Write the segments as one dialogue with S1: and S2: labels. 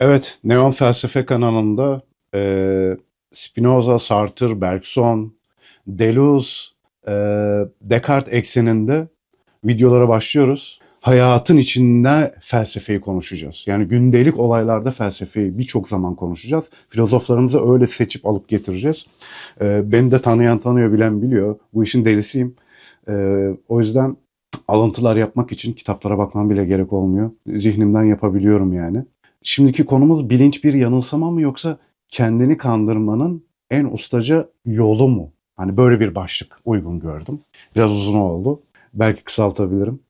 S1: Evet, Neon Felsefe kanalında eee, Spinoza, Sartre, Bergson, Deleuze, eee, Descartes ekseninde videolara başlıyoruz. Hayatın içinde felsefeyi konuşacağız. Yani gündelik olaylarda felsefeyi birçok zaman konuşacağız. Filozoflarımızı öyle seçip alıp getireceğiz. Eee, beni de tanıyan tanıyor, bilen biliyor. Bu işin delisiyim. Eee, o yüzden alıntılar yapmak için kitaplara bakmam bile gerek olmuyor. Zihnimden yapabiliyorum yani. Şimdiki konumuz bilinç bir yanılsama mı yoksa kendini kandırmanın en ustaca yolu mu? Hani böyle bir başlık uygun gördüm. Biraz uzun oldu. Belki kısaltabilirim.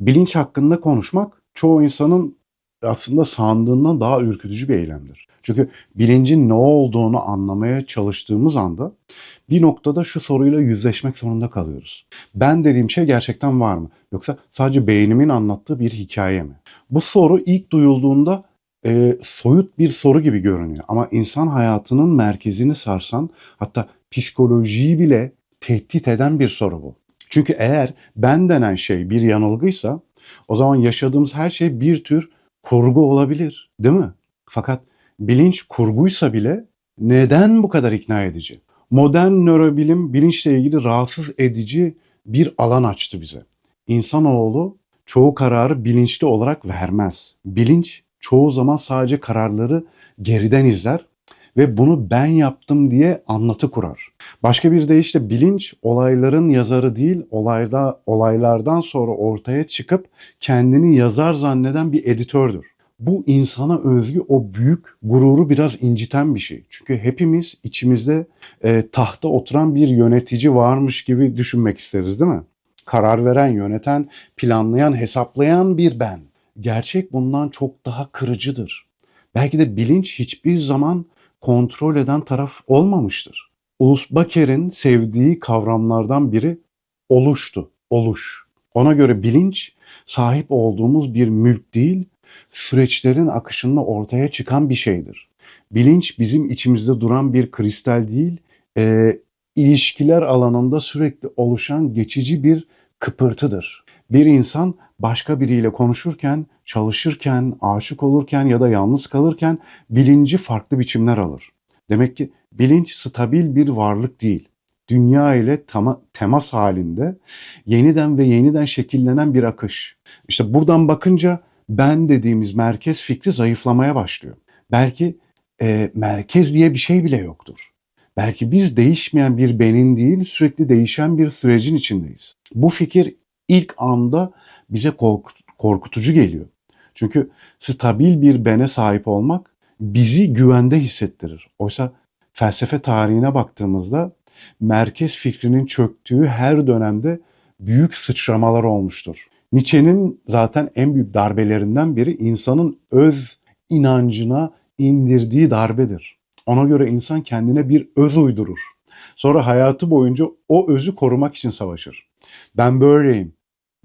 S1: Bilinç hakkında konuşmak çoğu insanın aslında sandığından daha ürkütücü bir eylemdir. Çünkü bilincin ne olduğunu anlamaya çalıştığımız anda bir noktada şu soruyla yüzleşmek zorunda kalıyoruz. Ben dediğim şey gerçekten var mı? Yoksa sadece beynimin anlattığı bir hikaye mi? Bu soru ilk duyulduğunda e, soyut bir soru gibi görünüyor. Ama insan hayatının merkezini sarsan hatta psikolojiyi bile tehdit eden bir soru bu. Çünkü eğer ben denen şey bir yanılgıysa o zaman yaşadığımız her şey bir tür kurgu olabilir değil mi? Fakat bilinç kurguysa bile neden bu kadar ikna edici? Modern nörobilim bilinçle ilgili rahatsız edici bir alan açtı bize. İnsanoğlu çoğu kararı bilinçli olarak vermez. Bilinç çoğu zaman sadece kararları geriden izler ve bunu ben yaptım diye anlatı kurar. Başka bir deyişle bilinç olayların yazarı değil, olayda olaylardan sonra ortaya çıkıp kendini yazar zanneden bir editördür. Bu insana özgü o büyük gururu biraz inciten bir şey. Çünkü hepimiz içimizde e, tahta oturan bir yönetici varmış gibi düşünmek isteriz değil mi? Karar veren, yöneten, planlayan, hesaplayan bir ben. Gerçek bundan çok daha kırıcıdır. Belki de bilinç hiçbir zaman kontrol eden taraf olmamıştır. Ulus Baker'in sevdiği kavramlardan biri oluştu, oluş. Ona göre bilinç sahip olduğumuz bir mülk değil, süreçlerin akışında ortaya çıkan bir şeydir. Bilinç bizim içimizde duran bir kristal değil, e, ilişkiler alanında sürekli oluşan geçici bir kıpırtıdır. Bir insan başka biriyle konuşurken, çalışırken, aşık olurken ya da yalnız kalırken bilinci farklı biçimler alır. Demek ki bilinç stabil bir varlık değil. Dünya ile tama, temas halinde yeniden ve yeniden şekillenen bir akış. İşte buradan bakınca ben dediğimiz merkez fikri zayıflamaya başlıyor. Belki e, merkez diye bir şey bile yoktur. Belki biz değişmeyen bir benin değil, sürekli değişen bir sürecin içindeyiz. Bu fikir ilk anda bize korkut- korkutucu geliyor. Çünkü stabil bir bene sahip olmak bizi güvende hissettirir. Oysa felsefe tarihine baktığımızda merkez fikrinin çöktüğü her dönemde büyük sıçramalar olmuştur. Nietzsche'nin zaten en büyük darbelerinden biri insanın öz inancına indirdiği darbedir. Ona göre insan kendine bir öz uydurur. Sonra hayatı boyunca o özü korumak için savaşır. Ben böyleyim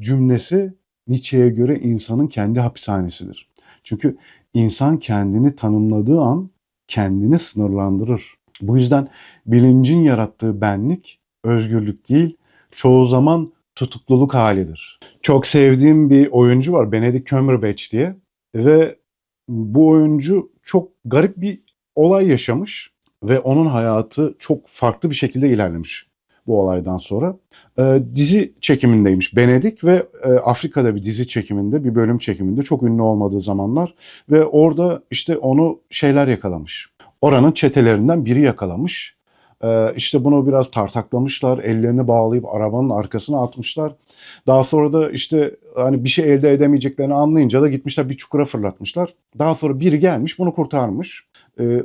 S1: cümlesi Nietzsche'ye göre insanın kendi hapishanesidir. Çünkü insan kendini tanımladığı an kendini sınırlandırır. Bu yüzden bilincin yarattığı benlik özgürlük değil, çoğu zaman tutukluluk halidir. Çok sevdiğim bir oyuncu var Benedict Cumberbatch diye ve bu oyuncu çok garip bir olay yaşamış ve onun hayatı çok farklı bir şekilde ilerlemiş bu olaydan sonra. Ee, dizi çekimindeymiş Benedict ve e, Afrika'da bir dizi çekiminde, bir bölüm çekiminde çok ünlü olmadığı zamanlar ve orada işte onu şeyler yakalamış. Oranın çetelerinden biri yakalamış. Ee, işte bunu biraz tartaklamışlar, ellerini bağlayıp arabanın arkasına atmışlar. Daha sonra da işte hani bir şey elde edemeyeceklerini anlayınca da gitmişler bir çukura fırlatmışlar. Daha sonra biri gelmiş bunu kurtarmış. Ee,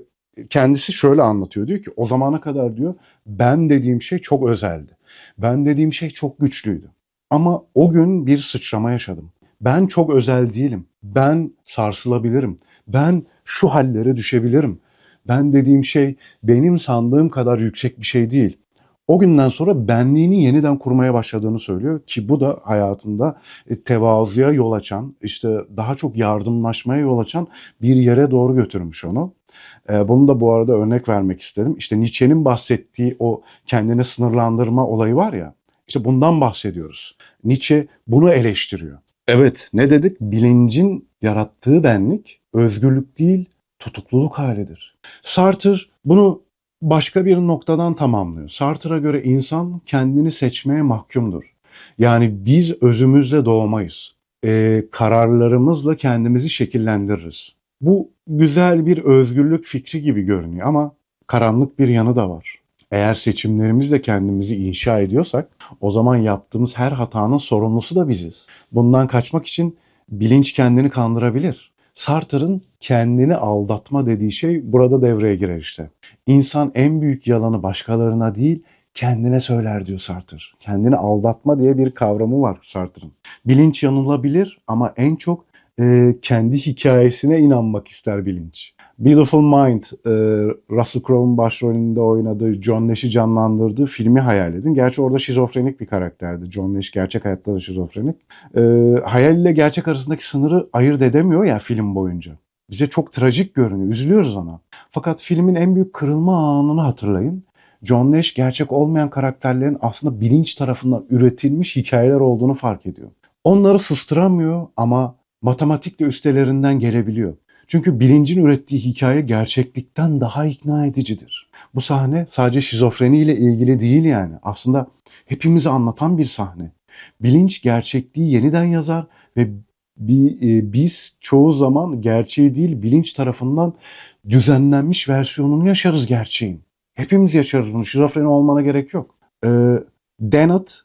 S1: kendisi şöyle anlatıyor diyor ki o zamana kadar diyor ben dediğim şey çok özeldi. Ben dediğim şey çok güçlüydü. Ama o gün bir sıçrama yaşadım. Ben çok özel değilim. Ben sarsılabilirim. Ben şu hallere düşebilirim. Ben dediğim şey benim sandığım kadar yüksek bir şey değil. O günden sonra benliğini yeniden kurmaya başladığını söylüyor ki bu da hayatında e, tevazuya yol açan, işte daha çok yardımlaşmaya yol açan bir yere doğru götürmüş onu. E, Bunu da bu arada örnek vermek istedim. İşte Nietzsche'nin bahsettiği o kendini sınırlandırma olayı var ya, işte bundan bahsediyoruz. Nietzsche bunu eleştiriyor. Evet, ne dedik? Bilincin yarattığı benlik özgürlük değil, tutukluluk halidir. Sartre bunu başka bir noktadan tamamlıyor. Sartre'a göre insan kendini seçmeye mahkumdur. Yani biz özümüzle doğmayız. Ee, kararlarımızla kendimizi şekillendiririz. Bu güzel bir özgürlük fikri gibi görünüyor ama karanlık bir yanı da var. Eğer seçimlerimizle kendimizi inşa ediyorsak o zaman yaptığımız her hatanın sorumlusu da biziz. Bundan kaçmak için bilinç kendini kandırabilir. Sartre'ın kendini aldatma dediği şey burada devreye girer işte. İnsan en büyük yalanı başkalarına değil kendine söyler diyor Sartre. Kendini aldatma diye bir kavramı var Sartre'ın. Bilinç yanılabilir ama en çok e, kendi hikayesine inanmak ister bilinç. Beautiful Mind, e, Russell Crowe'un başrolünde oynadığı, John Nash'i canlandırdığı filmi hayal edin. Gerçi orada şizofrenik bir karakterdi. John Nash gerçek hayatta da şizofrenik. E, hayal ile gerçek arasındaki sınırı ayırt edemiyor ya film boyunca. Bize çok trajik görünüyor, üzülüyoruz ona. Fakat filmin en büyük kırılma anını hatırlayın. John Nash gerçek olmayan karakterlerin aslında bilinç tarafından üretilmiş hikayeler olduğunu fark ediyor. Onları sustıramıyor ama matematikle üstelerinden gelebiliyor. Çünkü bilincin ürettiği hikaye gerçeklikten daha ikna edicidir. Bu sahne sadece şizofreni ile ilgili değil yani. Aslında hepimizi anlatan bir sahne. Bilinç gerçekliği yeniden yazar ve biz çoğu zaman gerçeği değil bilinç tarafından düzenlenmiş versiyonunu yaşarız gerçeğin. Hepimiz yaşarız bunu. Şizofreni olmana gerek yok. Ee, Dennett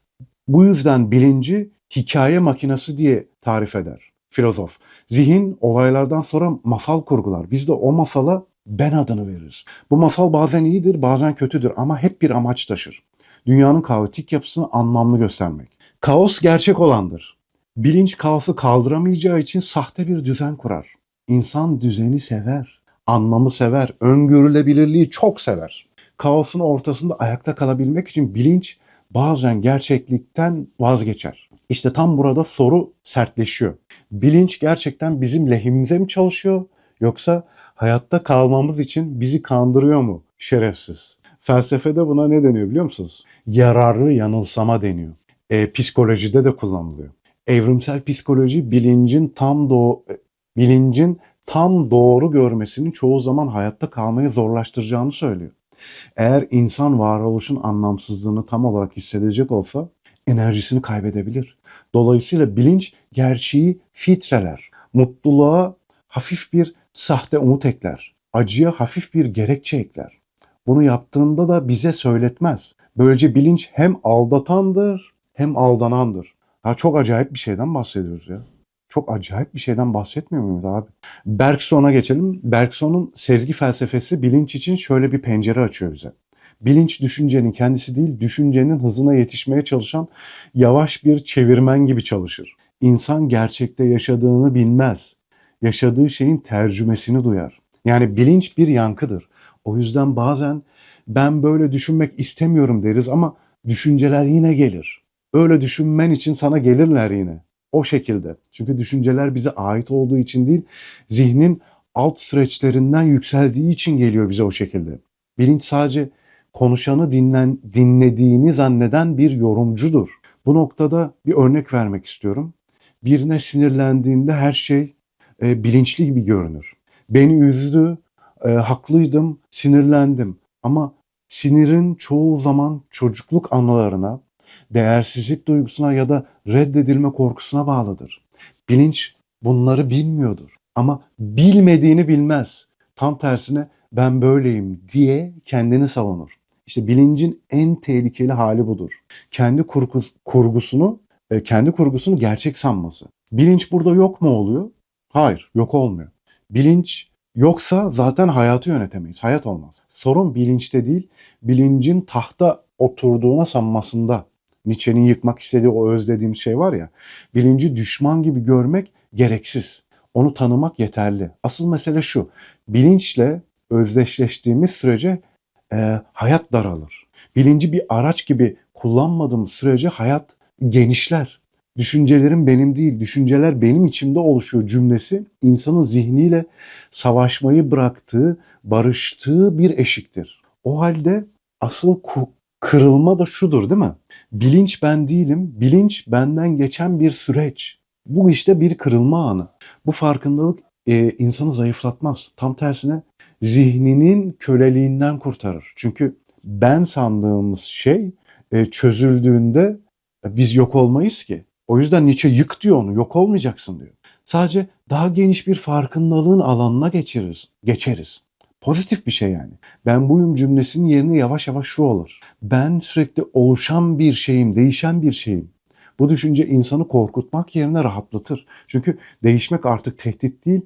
S1: bu yüzden bilinci hikaye makinesi diye tarif eder filozof. Zihin olaylardan sonra masal kurgular. Biz de o masala ben adını veririz. Bu masal bazen iyidir, bazen kötüdür ama hep bir amaç taşır. Dünyanın kaotik yapısını anlamlı göstermek. Kaos gerçek olandır. Bilinç kaosu kaldıramayacağı için sahte bir düzen kurar. İnsan düzeni sever, anlamı sever, öngörülebilirliği çok sever. Kaosun ortasında ayakta kalabilmek için bilinç bazen gerçeklikten vazgeçer. İşte tam burada soru sertleşiyor. Bilinç gerçekten bizim lehimize mi çalışıyor yoksa hayatta kalmamız için bizi kandırıyor mu? Şerefsiz. Felsefede buna ne deniyor biliyor musunuz? Yararlı yanılsama deniyor. E, psikolojide de kullanılıyor. Evrimsel psikoloji bilincin tam doğ bilincin tam doğru görmesinin çoğu zaman hayatta kalmayı zorlaştıracağını söylüyor. Eğer insan varoluşun anlamsızlığını tam olarak hissedecek olsa enerjisini kaybedebilir. Dolayısıyla bilinç gerçeği filtreler. Mutluluğa hafif bir sahte umut ekler. Acıya hafif bir gerekçe ekler. Bunu yaptığında da bize söyletmez. Böylece bilinç hem aldatandır hem aldanandır. Ha çok acayip bir şeyden bahsediyoruz ya. Çok acayip bir şeyden bahsetmiyor muyuz abi? Bergson'a geçelim. Bergson'un sezgi felsefesi bilinç için şöyle bir pencere açıyor bize. Bilinç düşüncenin kendisi değil, düşüncenin hızına yetişmeye çalışan yavaş bir çevirmen gibi çalışır. İnsan gerçekte yaşadığını bilmez. Yaşadığı şeyin tercümesini duyar. Yani bilinç bir yankıdır. O yüzden bazen ben böyle düşünmek istemiyorum deriz ama düşünceler yine gelir. Öyle düşünmen için sana gelirler yine. O şekilde. Çünkü düşünceler bize ait olduğu için değil, zihnin alt süreçlerinden yükseldiği için geliyor bize o şekilde. Bilinç sadece konuşanı dinlen, dinlediğini zanneden bir yorumcudur. Bu noktada bir örnek vermek istiyorum. Birine sinirlendiğinde her şey e, bilinçli gibi görünür. Beni üzdü, e, haklıydım, sinirlendim. Ama sinirin çoğu zaman çocukluk anılarına, değersizlik duygusuna ya da reddedilme korkusuna bağlıdır. Bilinç bunları bilmiyordur. Ama bilmediğini bilmez. Tam tersine ben böyleyim diye kendini savunur. İşte bilincin en tehlikeli hali budur. Kendi kurgus, kurgusunu, e, kendi kurgusunu gerçek sanması. Bilinç burada yok mu oluyor? Hayır, yok olmuyor. Bilinç yoksa zaten hayatı yönetemeyiz. Hayat olmaz. Sorun bilinçte değil, bilincin tahta oturduğuna sanmasında. Nietzsche'nin yıkmak istediği o özlediğim şey var ya. Bilinci düşman gibi görmek gereksiz. Onu tanımak yeterli. Asıl mesele şu. Bilinçle özdeşleştiğimiz sürece e, hayat daralır. Bilinci bir araç gibi kullanmadığım sürece hayat genişler. Düşüncelerim benim değil, düşünceler benim içimde oluşuyor cümlesi insanın zihniyle savaşmayı bıraktığı, barıştığı bir eşiktir. O halde asıl kırılma da şudur değil mi? Bilinç ben değilim, bilinç benden geçen bir süreç. Bu işte bir kırılma anı. Bu farkındalık e, insanı zayıflatmaz. Tam tersine zihninin köleliğinden kurtarır. Çünkü ben sandığımız şey e, çözüldüğünde biz yok olmayız ki. O yüzden Nietzsche yık diyor onu, yok olmayacaksın diyor. Sadece daha geniş bir farkındalığın alanına geçeriz. geçeriz. Pozitif bir şey yani. Ben buyum cümlesinin yerine yavaş yavaş şu olur. Ben sürekli oluşan bir şeyim, değişen bir şeyim. Bu düşünce insanı korkutmak yerine rahatlatır. Çünkü değişmek artık tehdit değil,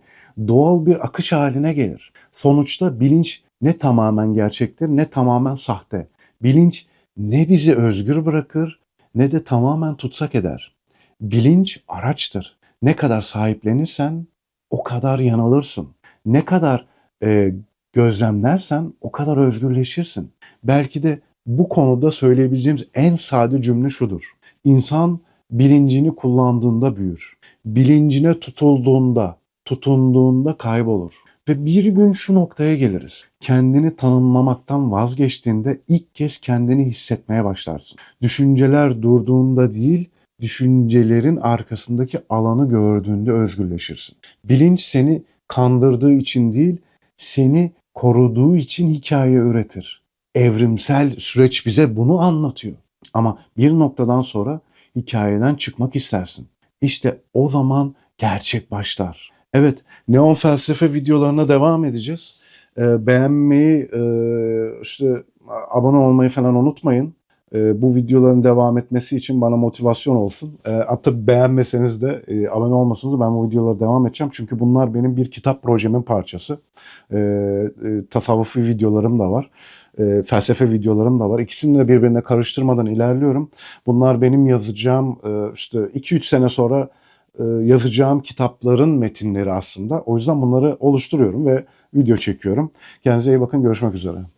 S1: doğal bir akış haline gelir. Sonuçta bilinç ne tamamen gerçektir ne tamamen sahte. Bilinç ne bizi özgür bırakır ne de tamamen tutsak eder. Bilinç araçtır. Ne kadar sahiplenirsen o kadar yanılırsın. Ne kadar e, gözlemlersen o kadar özgürleşirsin. Belki de bu konuda söyleyebileceğimiz en sade cümle şudur. İnsan bilincini kullandığında büyür. Bilincine tutulduğunda, tutunduğunda kaybolur. Ve bir gün şu noktaya geliriz. Kendini tanımlamaktan vazgeçtiğinde ilk kez kendini hissetmeye başlarsın. Düşünceler durduğunda değil, düşüncelerin arkasındaki alanı gördüğünde özgürleşirsin. Bilinç seni kandırdığı için değil, seni koruduğu için hikaye üretir. Evrimsel süreç bize bunu anlatıyor. Ama bir noktadan sonra hikayeden çıkmak istersin. İşte o zaman gerçek başlar. Evet, neon felsefe videolarına devam edeceğiz. Ee, beğenmeyi, e, işte abone olmayı falan unutmayın. Ee, bu videoların devam etmesi için bana motivasyon olsun. Ee, hatta beğenmeseniz de e, abone olmasanız da ben bu videolara devam edeceğim. Çünkü bunlar benim bir kitap projemin parçası. Ee, e, tasavvufi videolarım da var. E, felsefe videolarım da var. İkisini de birbirine karıştırmadan ilerliyorum. Bunlar benim yazacağım e, işte 2-3 sene sonra e, yazacağım kitapların metinleri aslında. O yüzden bunları oluşturuyorum ve video çekiyorum. Kendinize iyi bakın. Görüşmek üzere.